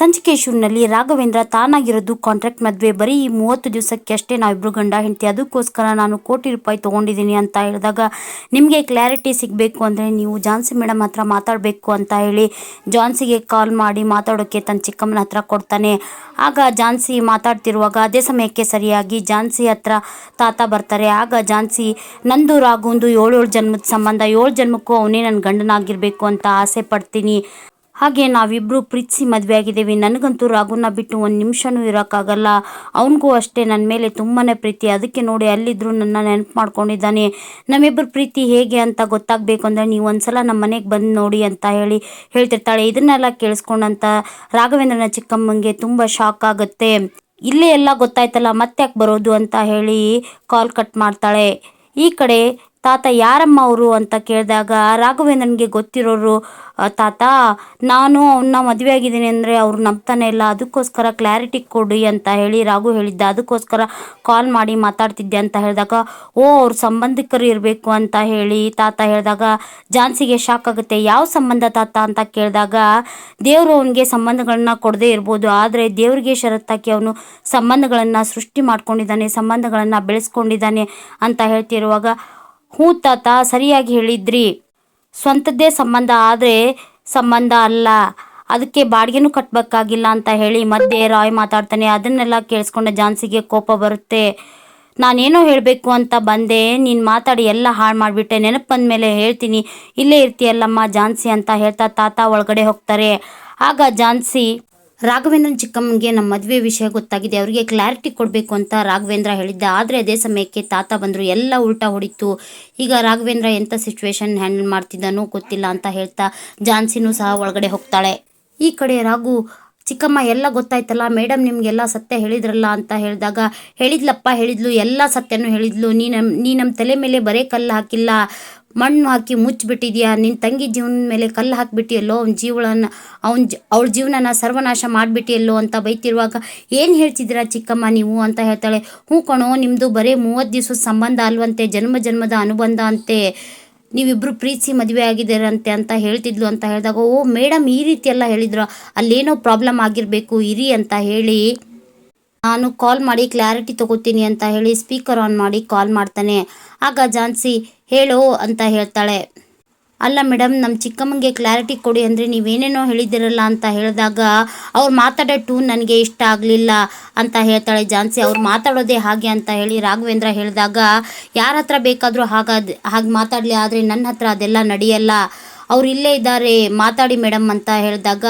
ಸಂಚಿಕೆ ಶುರುನಲ್ಲಿ ರಾಘವೇಂದ್ರ ತಾನಾಗಿರೋದು ಕಾಂಟ್ರಾಕ್ಟ್ ಮದುವೆ. ಬರೀ ಈ ಮೂವತ್ತು ದಿವಸಕ್ಕೆ ಅಷ್ಟೇ ನಾವಿಬ್ರು ಗಂಡ ಹೆಂಡತಿ. ಅದಕ್ಕೋಸ್ಕರ ನಾನು ಕೋಟಿ ರೂಪಾಯಿ ತೊಗೊಂಡಿದ್ದೀನಿ ಅಂತ ಹೇಳಿದಾಗ ನಿಮಗೆ ಕ್ಲಾರಿಟಿ ಸಿಗಬೇಕು ಅಂದರೆ ನೀವು ಜಾನ್ಸಿ ಮೇಡಮ್ ಹತ್ರ ಮಾತಾಡಬೇಕು ಅಂತ ಹೇಳಿ ಜಾನ್ಸಿಗೆ ಕಾಲ್ ಮಾಡಿ ಮಾತಾಡೋಕ್ಕೆ ತನ್ನ ಚಿಕ್ಕಮ್ಮನ ಹತ್ರ ಕೊಡ್ತಾನೆ. ಆಗ ಜಾನ್ಸಿ ಮಾತಾಡ್ತಿರುವಾಗ ಅದೇ ಸಮಯಕ್ಕೆ ಸರಿಯಾಗಿ ಜಾನ್ಸಿ ಹತ್ರ ತಾತ ಬರ್ತಾರೆ. ಆಗ ಜಾನ್ಸಿ, ನಂದು ಏಳು ಏಳು ಜನ್ಮದ ಸಂಬಂಧ. ಏಳು ಜನ್ಮಕ್ಕೂ ಅವನೇ ನನ್ನ ಗಂಡನಾಗಿರಬೇಕು ಅಂತ ಆಸೆ ಪಡ್ತೀನಿ. ಹಾಗೆ ನಾವಿಬ್ಬರು ಪ್ರೀತಿಸಿ ಮದುವೆ ಆಗಿದ್ದೀವಿ. ನನಗಂತೂ ರಾಘುನ ಬಿಟ್ಟು ಒಂದು ನಿಮಿಷನೂ ಇರೋಕ್ಕಾಗಲ್ಲ. ಅವನಿಗೂ ಅಷ್ಟೇ ನನ್ನ ಮೇಲೆ ತುಂಬಾ ಪ್ರೀತಿ. ಅದಕ್ಕೆ ನೋಡಿ ಅಲ್ಲಿದ್ದರೂ ನನ್ನ ನೆನಪು ಮಾಡ್ಕೊಂಡಿದ್ದಾನೆ. ನಮ್ಮಿಬ್ಬರ ಪ್ರೀತಿ ಹೇಗೆ ಅಂತ ಗೊತ್ತಾಗಬೇಕು ಅಂದರೆ ನೀವು ಒಂದ್ಸಲ ನಮ್ಮ ಮನೆಗೆ ಬಂದು ನೋಡಿ ಅಂತ ಹೇಳಿ ಹೇಳ್ತಿರ್ತಾಳೆ. ಇದನ್ನೆಲ್ಲ ಕೇಳಿಸ್ಕೊಂಡಂತ ರಾಘವೇಂದ್ರನ ಚಿಕ್ಕಮ್ಮಂಗೆ ತುಂಬ ಶಾಕ್ ಆಗುತ್ತೆ. ಇಲ್ಲೇ ಎಲ್ಲ ಗೊತ್ತಾಯ್ತಲ್ಲ ಮತ್ತೆ ಯಾಕೆ ಬರೋದು ಅಂತ ಹೇಳಿ ಕಾಲ್ ಕಟ್ ಮಾಡ್ತಾಳೆ. ಈ ಕಡೆ ತಾತ ಯಾರಮ್ಮ ಅವರು ಅಂತ ಕೇಳಿದಾಗ ರಾಘವೇಂದ್ರನಿಗೆ ಗೊತ್ತಿರೋರು ತಾತ, ನಾನು ಅವನ್ನ ಮದುವೆ ಆಗಿದ್ದೀನಿ ಅಂದರೆ ಅವ್ರು ನಂಬ್ತಾನೆ ಇಲ್ಲ, ಅದಕ್ಕೋಸ್ಕರ ಕ್ಲಾರಿಟಿ ಕೊಡಿ ಅಂತ ಹೇಳಿ ರಾಘು ಹೇಳಿದ್ದ. ಅದಕ್ಕೋಸ್ಕರ ಕಾಲ್ ಮಾಡಿ ಮಾತಾಡ್ತಿದ್ದೆ ಅಂತ ಹೇಳಿದಾಗ, ಓ, ಅವ್ರ ಸಂಬಂಧಿಕರು ಇರಬೇಕು ಅಂತ ಹೇಳಿ ತಾತ ಹೇಳಿದಾಗ, ಜಾನ್ಸಿಗೆ ಶಾಕ್ ಆಗುತ್ತೆ. ಯಾವ ಸಂಬಂಧ ತಾತ? ಅಂತ ಕೇಳಿದಾಗ, ದೇವರು ಅವನಿಗೆ ಸಂಬಂಧಗಳನ್ನ ಕೊಡದೇ ಇರ್ಬೋದು. ಆದರೆ ದೇವರಿಗೆ ಷರತ್ತಾಕಿ ಅವನು ಸಂಬಂಧಗಳನ್ನು ಸೃಷ್ಟಿ ಮಾಡ್ಕೊಂಡಿದ್ದಾನೆ, ಸಂಬಂಧಗಳನ್ನು ಬೆಳೆಸ್ಕೊಂಡಿದ್ದಾನೆ ಅಂತ ಹೇಳ್ತಿರುವಾಗ ಹ್ಞೂ ತಾತ, ಸರಿಯಾಗಿ ಹೇಳಿದ್ರಿ. ಸ್ವಂತದ್ದೇ ಸಂಬಂಧ ಆದರೆ ಸಂಬಂಧ ಅಲ್ಲ. ಅದಕ್ಕೆ ಬಾಡಿಗೆನೂ ಕಟ್ಟಬೇಕಾಗಿಲ್ಲ ಅಂತ ಹೇಳಿ ಮಧ್ಯೆ ರಾಯ್ ಮಾತಾಡ್ತಾನೆ. ಅದನ್ನೆಲ್ಲ ಕೇಳಿಸ್ಕೊಂಡ ಜಾನ್ಸಿಗೆ ಕೋಪ ಬರುತ್ತೆ. ನಾನೇನೋ ಹೇಳಬೇಕು ಅಂತ ಬಂದೆ. ನೀನು ಮಾತಾಡಿ ಎಲ್ಲ ಹಾಳು ಮಾಡಿಬಿಟ್ಟೆ. ನೆನಪು ಬಂದಮೇಲೆ ಹೇಳ್ತೀನಿ. ಇಲ್ಲೇ ಇರ್ತೀಯಲ್ಲಮ್ಮ ಜಾನ್ಸಿ ಅಂತ ಹೇಳ್ತಾ ತಾತ ಒಳಗಡೆ ಹೋಗ್ತಾರೆ. ಆಗ ಜಾನ್ಸಿ ರಾಘವೇಂದ್ರನ್ ಚಿಕ್ಕಮ್ಮನಿಗೆ ನಮ್ಮ ಮದುವೆ ವಿಷಯ ಗೊತ್ತಾಗಿದೆ. ಅವರಿಗೆ ಕ್ಲಾರಿಟಿ ಕೊಡಬೇಕು ಅಂತ ರಾಘವೇಂದ್ರ ಹೇಳಿದ್ದ. ಆದರೆ ಅದೇ ಸಮಯಕ್ಕೆ ತಾತ ಬಂದರು. ಎಲ್ಲ ಉಲ್ಟಾ ಹೊಡಿತು. ಈಗ ರಾಘವೇಂದ್ರ ಎಂಥ ಸಿಚುವೇಶನ್ ಹ್ಯಾಂಡಲ್ ಮಾಡ್ತಿದ್ದಾನೋ ಗೊತ್ತಿಲ್ಲ ಅಂತ ಹೇಳ್ತಾ ಜಾನ್ಸಿನೂ ಸಹ ಒಳಗಡೆ ಹೋಗ್ತಾಳೆ. ಈ ಕಡೆ ರಾಘು, ಚಿಕ್ಕಮ್ಮ ಎಲ್ಲ ಗೊತ್ತಾಯ್ತಲ್ಲ? ಮೇಡಮ್ ನಿಮಗೆಲ್ಲ ಸತ್ಯ ಹೇಳಿದ್ರಲ್ಲ ಅಂತ ಹೇಳಿದಾಗ, ಹೇಳಿದ್ಲಪ್ಪ ಹೇಳಿದ್ಲು, ಎಲ್ಲ ಸತ್ಯನೂ ಹೇಳಿದ್ಲು. ನೀ ನಮ್ಮ ನೀ ನಮ್ಮ ತಲೆ ಮೇಲೆ ಬರೇ ಕಲ್ಲು ಹಾಕಿಲ್ಲ. ಮಣ್ಣು ಹಾಕಿ ಮುಚ್ಚಿಬಿಟ್ಟಿದ್ಯಾ? ನಿನ್ನ ತಂಗಿ ಜೀವನದ ಮೇಲೆ ಕಲ್ಲು ಹಾಕಿಬಿಟ್ಟಿಯಲ್ಲೋ? ಅವ್ನ ಜೀವನ ಅವ್ನ ಅವ್ಳ ಜೀವನನ ಸರ್ವನಾಶ ಮಾಡಿಬಿಟ್ಟಿಯಲ್ಲೋ ಅಂತ ಬೈತಿರುವಾಗ ಏನು ಹೇಳ್ತಿದ್ದೀರಾ ಚಿಕ್ಕಮ್ಮ ನೀವು ಅಂತ ಹೇಳ್ತಾಳೆ. ಹ್ಞೂ ಕಣೋ ನಿಮ್ಮದು ಬರೀ ಮೂವತ್ತು ದಿವಸದ ಸಂಬಂಧ ಅಲ್ವಂತೆ, ಜನ್ಮ ಜನ್ಮದ ಅನುಬಂಧ ಅಂತೆ. ನೀವಿಬ್ರು ಪ್ರೀತಿಸಿ ಮದುವೆ ಆಗಿದ್ದೀರಂತೆ ಅಂತ ಹೇಳ್ತಿದ್ಲು ಅಂತ ಹೇಳಿದಾಗ, ಓ ಮೇಡಮ್ ಈ ರೀತಿ ಎಲ್ಲ ಹೇಳಿದ್ರು. ಅಲ್ಲೇನೋ ಪ್ರಾಬ್ಲಮ್ ಆಗಿರಬೇಕು, ಇರಿ ಅಂತ ಹೇಳಿ ನಾನು ಕಾಲ್ ಮಾಡಿ ಕ್ಲಾರಿಟಿ ತಗೋತೀನಿ ಅಂತ ಹೇಳಿ ಸ್ಪೀಕರ್ ಆನ್ ಮಾಡಿ ಕಾಲ್ ಮಾಡ್ತಾನೆ. ಆಗ ಜಾನ್ಸಿ, ಹೇಳು ಅಂತ ಹೇಳ್ತಾಳೆ. ಅಲ್ಲ ಮೇಡಮ್ ನಮ್ಮ ಚಿಕ್ಕಮ್ಮಂಗೆ ಕ್ಲಾರಿಟಿ ಕೊಡಿ ಅಂದರೆ ನೀವೇನೇನೋ ಹೇಳಿದಿರಲ್ಲ ಅಂತ ಹೇಳಿದಾಗ ಅವ್ರು ಮಾತಾಡೋ ಟೂನ್ ನನಗೆ ಇಷ್ಟ ಆಗಲಿಲ್ಲ ಅಂತ ಹೇಳ್ತಾಳೆ ಜಾನ್ಸಿ. ಅವ್ರು ಮಾತಾಡೋದೇ ಹಾಗೆ ಅಂತ ಹೇಳಿ ರಾಘವೇಂದ್ರ ಹೇಳಿದಾಗ, ಯಾರ ಹತ್ರ ಬೇಕಾದರೂ ಹಾಗಾದ ಹಾಗೆ ಮಾತಾಡಲಿ, ಆದರೆ ನನ್ನ ಹತ್ರ ಅದೆಲ್ಲ ನಡೆಯಲ್ಲ. ಅವ್ರು ಇಲ್ಲೇ ಇದ್ದಾರೆ, ಮಾತಾಡಿ ಮೇಡಮ್ ಅಂತ ಹೇಳಿದಾಗ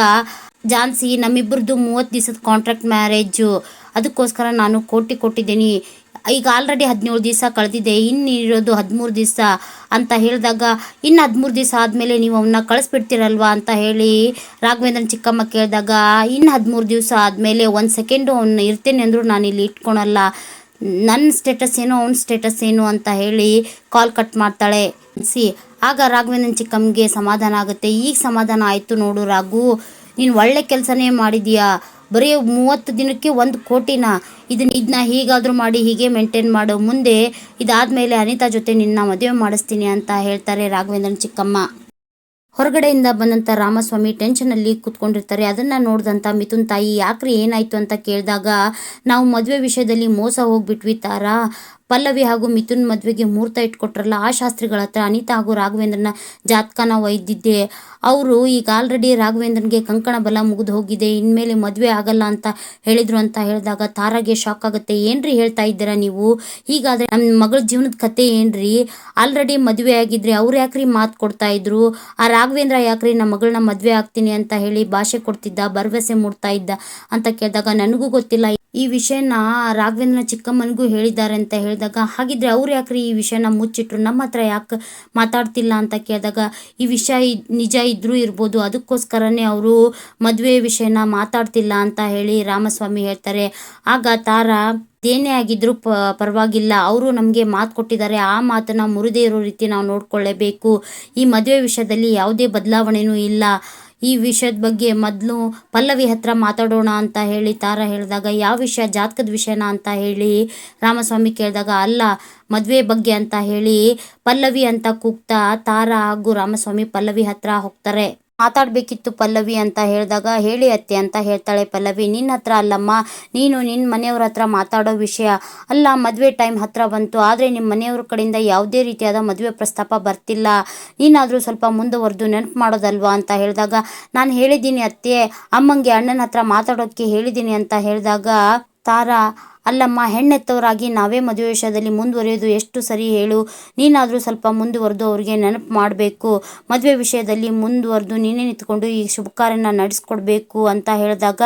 ಜಾನ್ಸಿ ನಮ್ಮಿಬ್ಬರದ್ದು ಮೂವತ್ತು ದಿವಸದ ಕಾಂಟ್ರಾಕ್ಟ್ ಮ್ಯಾರೇಜು ಅದಕ್ಕೋಸ್ಕರ ನಾನು ಕೋಟಿ ಕೊಟ್ಟಿದ್ದೀನಿ. ಈಗ ಆಲ್ರೆಡಿ ಹದಿನೇಳು ದಿವಸ ಕಳೆದಿದೆ. ಇನ್ನು ಇರೋದು ಹದಿಮೂರು ದಿವಸ ಅಂತ ಹೇಳಿದಾಗ ಇನ್ನು ಹದಿಮೂರು ದಿವಸ ಆದಮೇಲೆ ನೀವು ಅವನ್ನ ಕಳಿಸ್ಬಿಡ್ತೀರಲ್ವಾ ಅಂತ ಹೇಳಿ ರಾಘವೇಂದ್ರನ್ ಚಿಕ್ಕಮ್ಮ ಕೇಳಿದಾಗ, ಇನ್ನು ಹದಿಮೂರು ದಿವಸ ಆದಮೇಲೆ ಒಂದು ಸೆಕೆಂಡು ಅವನ್ನ ಇರ್ತೇನೆ ಅಂದರೂ ನಾನು ಇಲ್ಲಿ ಇಟ್ಕೊಳಲ್ಲ. ನನ್ನ ಸ್ಟೇಟಸ್ ಏನು, ಅವ್ನ ಸ್ಟೇಟಸ್ ಏನು ಅಂತ ಹೇಳಿ ಕಾಲ್ ಕಟ್ ಮಾಡ್ತಾಳೆ. ಸಿ, ಆಗ ರಾಘವೇಂದ್ರನ್ ಚಿಕ್ಕಮ್ಮಗೆ ಸಮಾಧಾನ ಆಗುತ್ತೆ. ಈಗ ಸಮಾಧಾನ ಆಯಿತು ನೋಡು ರಾಘು. ನೀನು ಒಳ್ಳೆ ಕೆಲಸನೇ ಮಾಡಿದೀಯಾ? ಬರೀ ಮೂವತ್ತು ದಿನಕ್ಕೆ ಒಂದು ಕೋಟಿನ? ಇದನ್ನ ಇದನ್ನ ಹೀಗಾದರೂ ಮಾಡಿ ಹೀಗೆ ಮೇಂಟೈನ್ ಮಾಡು. ಮುಂದೆ ಇದಾದ ಮೇಲೆ ಅನಿತಾ ಜೊತೆ ನಿನ್ನ ಮದುವೆ ಮಾಡಿಸ್ತೀನಿ ಅಂತ ಹೇಳ್ತಾರೆ ರಾಘವೇಂದ್ರನ್ ಚಿಕ್ಕಮ್ಮ. ಹೊರಗಡೆಯಿಂದ ಬಂದಂಥ ರಾಮಸ್ವಾಮಿ ಟೆನ್ಷನಲ್ಲಿ ಕೂತ್ಕೊಂಡಿರ್ತಾರೆ. ಅದನ್ನು ನೋಡಿದಂಥ ಮಿಥುನ್ ತಾಯಿ, ಯಾಕ್ರಿ ಏನಾಯಿತು? ಅಂತ ಕೇಳಿದಾಗ, ನಾವು ಮದುವೆ ವಿಷಯದಲ್ಲಿ ಮೋಸ ಹೋಗ್ಬಿಟ್ವಿ ತಾರಾ. ಪಲ್ಲವಿ ಹಾಗೂ ಮಿಥುನ್ ಮದುವೆಗೆ ಮುಹೂರ್ತ ಇಟ್ಕೊಟ್ರಲ್ಲ. ಆ ಶಾಸ್ತ್ರಿಗಳ ಹತ್ರ ಅನಿತಾ ಹಾಗೂ ರಾಘವೇಂದ್ರನ ಜಾತಕನ ಒಯ್ದಿದ್ದೆ ಅವರು ಈಗ ಆಲ್ರೆಡಿ ರಾಘವೇಂದ್ರನಿಗೆ ಕಂಕಣ ಬಲ ಮುಗಿದು ಹೋಗಿದೆ. ಇನ್ಮೇಲೆ ಮದುವೆ ಆಗಲ್ಲ ಅಂತ ಹೇಳಿದ್ರು ಅಂತ ಹೇಳಿದಾಗ ತಾರಾಗೆ ಶಾಕ್ ಆಗುತ್ತೆ. ಏನ್ರಿ ಹೇಳ್ತಾ ಇದ್ದೀರಾ ನೀವು? ಹೀಗಾದ್ರೆ ನಮ್ಮ ಮಗಳ ಜೀವನದ ಕತೆ ಏನ್ರಿ? ಆಲ್ರೆಡಿ ಮದುವೆ ಆಗಿದ್ರೆ ಅವ್ರು ಯಾಕ್ರಿ ಮಾತು ಕೊಡ್ತಾ ಇದ್ರು? ಆ ರಾಘವೇಂದ್ರ ಯಾಕ್ರಿ ನಮ್ಮ ಮಗಳನ್ನ ಮದುವೆ ಆಗ್ತೀನಿ ಅಂತ ಹೇಳಿ ಭಾಷೆ ಕೊಡ್ತಿದ್ದ, ಭರವಸೆ ಮೂಡ್ತಾ ಇದ್ದ ಅಂತ ಕೇಳಿದಾಗ ನನಗೂ ಗೊತ್ತಿಲ್ಲ. ಈ ವಿಷಯನ ರಾಘವೇಂದ್ರ ಚಿಕ್ಕಮ್ಮನಿಗೂ ಹೇಳಿದ್ದಾರೆ ಅಂತ ಹೇಳಿದಾಗ, ಹಾಗಿದ್ರೆ ಅವ್ರು ಯಾಕ್ರಿ ಈ ವಿಷಯನ ಮುಚ್ಚಿಟ್ರು? ನಮ್ಮ ಹತ್ರ ಯಾಕೆ ಮಾತಾಡ್ತಿಲ್ಲ ಅಂತ ಕೇಳಿದಾಗ, ಈ ವಿಷಯ ನಿಜ ಇದ್ರೂ ಇರ್ಬೋದು, ಅದಕ್ಕೋಸ್ಕರನೇ ಅವರು ಮದುವೆ ವಿಷಯನ ಮಾತಾಡ್ತಿಲ್ಲ ಅಂತ ಹೇಳಿ ರಾಮಸ್ವಾಮಿ ಹೇಳ್ತಾರೆ. ಆಗ ತಾರಾ, ಏನೇ ಆಗಿದ್ರು ಪ, ಪರವಾಗಿಲ್ಲ, ಅವರು ನಮಗೆ ಮಾತು ಕೊಟ್ಟಿದ್ದಾರೆ, ಆ ಮಾತನ್ನ ಮುರಿದೇ ಇರೋ ರೀತಿ ನಾವು ನೋಡ್ಕೊಳ್ಳೇಬೇಕು. ಈ ಮದುವೆ ವಿಷಯದಲ್ಲಿ ಯಾವುದೇ ಬದಲಾವಣೆನೂ ಇಲ್ಲ. ಈ ವಿಷಯದ ಬಗ್ಗೆ ಮೊದಲು ಪಲ್ಲವಿ ಹತ್ರ ಮಾತಾಡೋಣ ಅಂತ ಹೇಳಿ, ತಾರ ಹೇಳಿದಾಗ, ಯಾವ ವಿಷಯ ಜಾತಕದ ವಿಷಯನ ಅಂತ ಹೇಳಿ ರಾಮಸ್ವಾಮಿ ಕೇಳಿದಾಗ, ಅಲ್ಲ, ಮದುವೆ ಬಗ್ಗೆ ಅಂತ ಹೇಳಿ ಪಲ್ಲವಿ ಅಂತ ಕೂಗ್ತಾ, ತಾರ ಹಾಗೂ ರಾಮಸ್ವಾಮಿ ಪಲ್ಲವಿ ಹತ್ರ ಹೋಗ್ತಾರೆ. ಮಾತಾಡಬೇಕಿತ್ತು ಪಲ್ಲವಿ ಅಂತ ಹೇಳಿದಾಗ, ಹೇಳಿ ಅತ್ತೆ, ಅಂತ ಹೇಳ್ತಾಳೆ ಪಲ್ಲವಿ. ನಿನ್ನ ಹತ್ರ ಅಲ್ಲಮ್ಮ, ನೀನು ನಿನ್ನ ಮನೆಯವ್ರ ಹತ್ರ ಮಾತಾಡೋ ವಿಷಯ ಅಲ್ಲ, ಮದುವೆ ಟೈಮ್ ಹತ್ರ ಬಂತು. ಆದರೆ ನಿಮ್ಮ ಮನೆಯವ್ರ ಕಡೆಯಿಂದ ಯಾವುದೇ ರೀತಿಯಾದ ಮದುವೆ ಪ್ರಸ್ತಾಪ ಬರ್ತಿಲ್ಲ. ನೀನಾದರೂ ಸ್ವಲ್ಪ ಮುಂದುವರೆದು ನೆನಪು ಮಾಡೋದಲ್ವಾ? ಅಂತ ಹೇಳಿದಾಗ, ನಾನು ಹೇಳಿದ್ದೀನಿ ಅತ್ತೆ. ಅಮ್ಮಂಗೆ ಅಣ್ಣನ ಹತ್ರ ಮಾತಾಡೋಕ್ಕೆ ಹೇಳಿದ್ದೀನಿ, ಅಂತ ಹೇಳಿದಾಗ, ತಾರಾ ಅಲ್ಲಮ್ಮ, ಹೆಣ್ಣೆತ್ತವರಾಗಿ ನಾವೇ ಮದುವೆ ವಿಷಯದಲ್ಲಿ ಮುಂದುವರಿಯೋದು ಎಷ್ಟು ಸರಿ ಹೇಳು. ನೀನಾದರೂ ಸ್ವಲ್ಪ ಮುಂದುವರೆದು, ಅವ್ರಿಗೆ ನೆನಪು ಮಾಡಬೇಕು. ಮದುವೆ ವಿಷಯದಲ್ಲಿ ಮುಂದುವರೆದು, ನೀನೇ ನಿಂತ್ಕೊಂಡು ಈ ಶುಭ ಕಾರ್ಯನ ನಡೆಸ್ಕೊಡ್ಬೇಕು ಅಂತ ಹೇಳಿದಾಗ,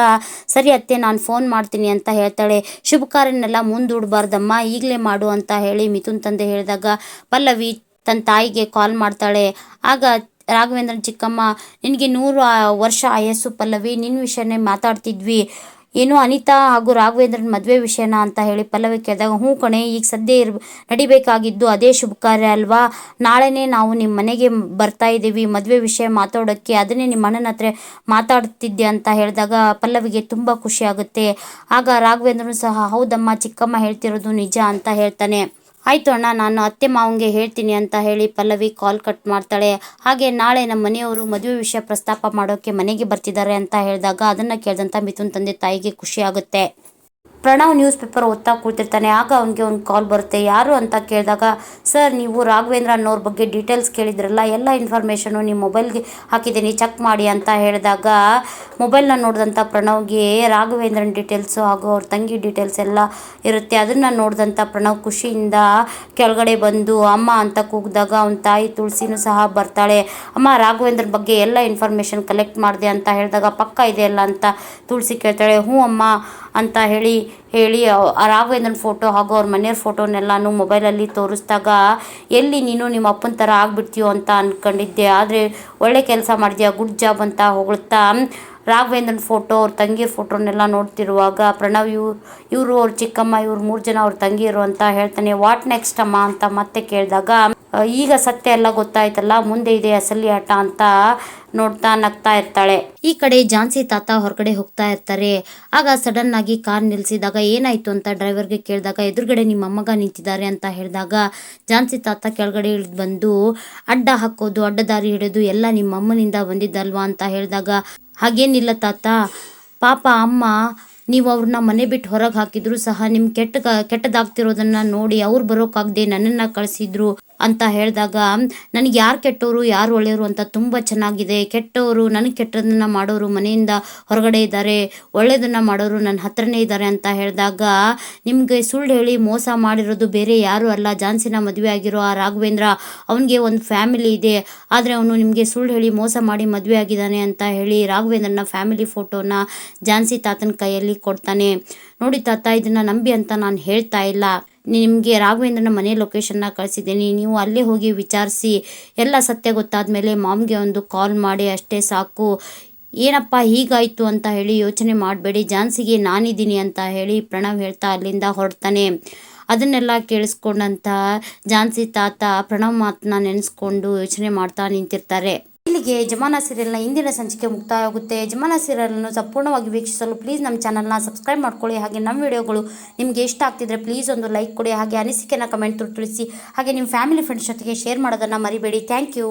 ಸರಿ ಅತ್ತೆ, ನಾನು ಫೋನ್ ಮಾಡ್ತೀನಿ ಅಂತ ಹೇಳ್ತಾಳೆ. ಶುಭ ಕಾರ್ಯನೆಲ್ಲ ಮುಂದೂಡಬಾರ್ದಮ್ಮ, ಈಗಲೇ ಮಾಡು ಅಂತ ಹೇಳಿ ಮಿಥುನ್ ತಂದೆ ಹೇಳಿದಾಗ, ಪಲ್ಲವಿ ತನ್ನ ತಾಯಿಗೆ ಕಾಲ್ ಮಾಡ್ತಾಳೆ. ಆಗ ರಾಘವೇಂದ್ರನ್, ಚಿಕ್ಕಮ್ಮ, ನಿನಗೆ ನೂರು ವರ್ಷ ಆಯಸ್ಸು ಪಲ್ಲವಿ ನಿನ್ನ ವಿಷಯನೇ ಮಾತಾಡ್ತಿದ್ವಿ. ಏನು ಅನಿತಾ ಹಾಗೂ ರಾಘವೇಂದ್ರನ ಮದುವೆ ವಿಷಯನ ಅಂತ ಹೇಳಿ ಪಲ್ಲವಿ ಕೇಳಿದಾಗ, ಹ್ಞೂ ಕಣೆ, ಈಗ ಸದ್ಯ ಇರ್, ನಡಿಬೇಕಾಗಿದ್ದು ಅದೇ ಶುಭ ಕಾರ್ಯ ಅಲ್ವಾ? ನಾಳೆನೇ ನಾವು ನಿಮ್ಮ ಮನೆಗೆ ಬರ್ತಾ ಇದ್ದೀವಿ, ಮದುವೆ ವಿಷಯ ಮಾತಾಡೋಕ್ಕೆ ಅದನ್ನೇ ನಿಮ್ಮ ಅಣ್ಣನ ಹತ್ರ ಮಾತಾಡ್ತಿದ್ದೆ ಅಂತ ಹೇಳಿದಾಗ ಪಲ್ಲವಿಗೆ ತುಂಬ ಖುಷಿ ಆಗುತ್ತೆ. ಆಗ ರಾಘವೇಂದ್ರನು ಸಹ, ಹೌದಮ್ಮ, ಚಿಕ್ಕಮ್ಮ ಹೇಳ್ತಿರೋದು ನಿಜ ಅಂತ ಹೇಳ್ತಾನೆ. ಆಯಿತು ಅಣ್ಣ, ನಾನು ಅತ್ತೆ ಮಾವಂಗೆ ಹೇಳ್ತೀನಿ ಅಂತ ಹೇಳಿ ಪಲ್ಲವಿ ಕಾಲ್ ಕಟ್ ಮಾಡ್ತಾಳೆ. ಹಾಗೆ ನಾಳೆ ನಮ್ಮ ಮನೆಯವರು ಮದುವೆ ವಿಷಯ ಪ್ರಸ್ತಾಪ ಮಾಡೋಕ್ಕೆ ಮನೆಗೆ ಬರ್ತಿದ್ದಾರೆ ಅಂತ ಹೇಳಿದಾಗ ಅದನ್ನು ಕೇಳಿದಂಥ ಮಿಥುನ್ ತಂದೆ ತಾಯಿಗೆ ಖುಷಿ ಆಗುತ್ತೆ. ಪ್ರಣವ್ ನ್ಯೂಸ್ ಪೇಪರ್ ಓದ್ತಾ ಕೂತಿರ್ತಾನೆ. ಆಗ ಅವನಿಗೆ ಒಂದು ಕಾಲ್ ಬರುತ್ತೆ. ಯಾರು ಅಂತ ಕೇಳಿದಾಗ, ಸರ್, ನೀವು ರಾಘವೇಂದ್ರ ಅನ್ನೋರ ಬಗ್ಗೆ ಡೀಟೇಲ್ಸ್ ಕೇಳಿದ್ರಲ್ಲ, ಎಲ್ಲ ಇನ್ಫಾರ್ಮೇಷನು ನಿಮ್ಮ ಮೊಬೈಲ್ಗೆ ಹಾಕಿದ್ದೀನಿ. ಚೆಕ್ ಮಾಡಿ ಅಂತ ಹೇಳಿದಾಗ, ಮೊಬೈಲ್ನ ನೋಡಿದಂಥ ಪ್ರಣವ್ಗೆ ರಾಘವೇಂದ್ರನ ಡೀಟೇಲ್ಸು ಹಾಗೂ ಅವ್ರ ತಂಗಿ ಡೀಟೇಲ್ಸ್ ಎಲ್ಲ ಇರುತ್ತೆ. ಅದನ್ನು ನೋಡಿದಂಥ ಪ್ರಣವ್ ಖುಷಿಯಿಂದ ಕೆಳಗಡೆ ಬಂದು, ಅಮ್ಮ ಅಂತ ಕೂಗಿದಾಗ ಅವನ ತಾಯಿ ತುಳಸಿನೂ ಸಹ ಬರ್ತಾಳೆ. ಅಮ್ಮ, ರಾಘವೇಂದ್ರನ ಬಗ್ಗೆ ಎಲ್ಲ ಇನ್ಫಾರ್ಮೇಷನ್ ಕಲೆಕ್ಟ್ ಮಾಡಿದೆ ಅಂತ ಹೇಳಿದಾಗ, ಪಕ್ಕ ಇದೆಯಲ್ಲ ಅಂತ ತುಳಸಿ ಕೇಳ್ತಾಳೆ. ಹ್ಞೂ ಅಮ್ಮ ಅಂತ ಹೇಳಿ ಹೇಳಿ ರಾಘವೇಂದ್ರನ ಫೋಟೋ ಹಾಗೂ ಅವ್ರ ಮನೆಯವ್ರ ಫೋಟೋನೆಲ್ಲಾನು ಮೊಬೈಲಲ್ಲಿ ತೋರಿಸಿದಾಗ ಎಲ್ಲಿ ನೀನು ನಿಮ್ಮ ಅಪ್ಪನ ಥರ ಆಗಿಬಿಡ್ತೀಯೋ ಅಂತ ಅಂದ್ಕೊಂಡಿದ್ದೆ ಆದರೆ ಒಳ್ಳೆ ಕೆಲಸ ಮಾಡಿದ್ಯಾ ಗುಡ್ ಜಾಬ್ ಅಂತ ಹೊಗಳ್ತಾ ರಾಘವೇಂದ್ರನ ಫೋಟೋ ಅವ್ರ ತಂಗಿಯರ ಫೋಟೋನೆಲ್ಲ ನೋಡ್ತಿರುವಾಗ ಪ್ರಣವ್ ಇವ್ ಇವರು ಅವ್ರ ಚಿಕ್ಕಮ್ಮ ಇವ್ರು ಮೂರು ಜನ ಅವ್ರ ತಂಗಿಯರು ಅಂತ ಹೇಳ್ತಾನೆ ವಾಟ್ ನೆಕ್ಸ್ಟ್ ಅಮ್ಮ? ಅಂತ ಮತ್ತೆ ಕೇಳಿದಾಗ "ಆ, ಈಗ ಸತ್ಯ ಎಲ್ಲ ಗೊತ್ತಾಯ್ತಲ್ಲ, ಮುಂದೆ ಇದೆ ಅಸಲಿ ಆಟ ಅಂತ ನೋಡ್ತಾ ನಗ್ತಾ ಇರ್ತಾಳೆ. ಈ ಕಡೆ ಜಾನ್ಸಿ ತಾತ ಹೊರಗಡೆ ಹೋಗ್ತಾ ಇರ್ತಾರೆ. ಆಗ ಸಡನ್ ಆಗಿ ಕಾರ್ ನಿಲ್ಸಿದಾಗ ಏನಾಯ್ತು ಅಂತ ಡ್ರೈವರ್ಗೆ ಕೇಳಿದಾಗ, ಎದುರುಗಡೆ ನಿಮ್ಮ ಅಮ್ಮಗ ನಿಂತಿದ್ದಾರೆ ಅಂತ ಹೇಳಿದಾಗ, ಜಾನ್ಸಿ ತಾತ ಕೆಳಗಡೆ ಇಳಿದು ಬಂದು, ಅಡ್ಡ ಹಾಕೋದು ಅಡ್ಡ ದಾರಿ ಹಿಡಿದು ಎಲ್ಲ ನಿಮ್ಮ ಅಮ್ಮನಿಂದ ಬಂದಿದ್ದಲ್ವಾ ಅಂತ ಹೇಳಿದಾಗ, ಹಾಗೇನಿಲ್ಲ ತಾತ, ಪಾಪ ಅಮ್ಮ, ನೀವು ಅವ್ರನ್ನ ಮನೆ ಬಿಟ್ಟು ಹೊರಗೆ ಹಾಕಿದ್ರು ಸಹ ನಿಮ್ಮ ಕೆಟ್ಟ ಕೆಟ್ಟದಾಗ್ತಿರೋದನ್ನ ನೋಡಿ ಅವ್ರು ಬರೋಕ್ಕಾಗದೆ ನನ್ನನ್ನು ಕಳಿಸಿದ್ರು. ಅಂತ ಹೇಳಿದಾಗ, ನನಗೆ ಯಾರು ಕೆಟ್ಟವರು ಯಾರು ಒಳ್ಳೆಯವರು ಅಂತ ತುಂಬ ಚೆನ್ನಾಗಿದೆ. ಕೆಟ್ಟವರು ನನಗೆ ಕೆಟ್ಟದನ್ನು ಮಾಡೋರು ಮನೆಯಿಂದ ಹೊರಗಡೆ ಇದ್ದಾರೆ. ಒಳ್ಳೆಯದನ್ನು ಮಾಡೋರು ನನ್ನ ಹತ್ರನೇ ಇದ್ದಾರೆ ಅಂತ ಹೇಳಿದಾಗ, ನಿಮಗೆ ಸುಳ್ಳು ಹೇಳಿ ಮೋಸ ಮಾಡಿರೋದು ಬೇರೆ ಯಾರೂ ಅಲ್ಲ. ಜಾನ್ಸಿನ ಮದುವೆ ಆಗಿರೋ ಆ ರಾಘವೇಂದ್ರ ಅವನಿಗೆ ಒಂದು ಫ್ಯಾಮಿಲಿ ಇದೆ. ಆದರೆ ಅವನು ನಿಮಗೆ ಸುಳ್ಳು ಹೇಳಿ ಮೋಸ ಮಾಡಿ ಮದುವೆ ಆಗಿದ್ದಾನೆ ಅಂತ ಹೇಳಿ ರಾಘವೇಂದ್ರನ ಫ್ಯಾಮಿಲಿ ಫೋಟೋನ ಜಾನ್ಸಿ ತಾತನ ಕೈಯಲ್ಲಿ ಕೊಡ್ತಾನೆ. ನೋಡಿ ತಾತ, ಇದನ್ನು ನಂಬಿ ಅಂತ ನಾನು ಹೇಳ್ತಾ ಇಲ್ಲ. ನಿಮಗೆ ರಾಘವೇಂದ್ರನ ಮನೆ ಲೊಕೇಶನ್ನ ಕಳಿಸಿದ್ದೀನಿ. ನೀವು ಅಲ್ಲೇ ಹೋಗಿ ವಿಚಾರಿಸಿ, ಎಲ್ಲ ಸತ್ಯ ಗೊತ್ತಾದ ಮೇಲೆ ಮಾಮ್ಗೆ ಒಂದು ಕಾಲ್ ಮಾಡಿ, ಅಷ್ಟೇ ಸಾಕು. ಏನಪ್ಪ ಹೀಗಾಯಿತು ಅಂತ ಹೇಳಿ ಯೋಚನೆ ಮಾಡಬೇಡಿ. ಜಾನ್ಸಿಗೆ ನಾನಿದ್ದೀನಿ ಅಂತ ಹೇಳಿ ಪ್ರಣವ್ ಹೇಳ್ತಾ ಅಲ್ಲಿಂದ ಹೊರಡ್ತಾನೆ. ಅದನ್ನೆಲ್ಲ ಕೇಳಿಸ್ಕೊಂಡಂತ ಜಾನ್ಸಿ ತಾತ ಪ್ರಣವ್ ಮಾತನ್ನ ನೆನೆಸ್ಕೊಂಡು ಯೋಚನೆ ಮಾಡ್ತಾ ನಿಂತಿರ್ತಾರೆ. ಇಲ್ಲಿಗೆ ಜಮಾನ ಸೀರಿಯಲ್ನ ಇಂದಿನ ಸಂಚಿಕೆ ಮುಕ್ತಾಯ ಆಗುತ್ತೆ ಜಮಾನ ಸೀರಿಯಲನ್ನು ಸಂಪೂರ್ಣವಾಗಿ ವೀಕ್ಷಿಸಲು ಪ್ಲೀಸ್ ನಮ್ಮ ಚಾನಲ್ನ ಸಬ್ಸ್ಕ್ರೈಬ್ ಮಾಡ್ಕೊಳ್ಳಿ. ಹಾಗೆ ನಮ್ಮ ವಿಡಿಯೋಗಳು ನಿಮಗೆ ಇಷ್ಟ ಆಗ್ತಿದ್ರೆ ಪ್ಲೀಸ್ ಒಂದು ಲೈಕ್ ಕೊಡಿ. ಹಾಗೆ ಅನಿಸಿಕೆನ ಕಮೆಂಟ್ ತಿಳಿಸಿ. ಹಾಗೆ ನಿಮ್ಮ ಫ್ಯಾಮಿಲಿ, ಫ್ರೆಂಡ್ಸ್ ಜೊತೆಗೆ ಶೇರ್ ಮಾಡೋದನ್ನು ಮರಿಬೇಡಿ. Thank you.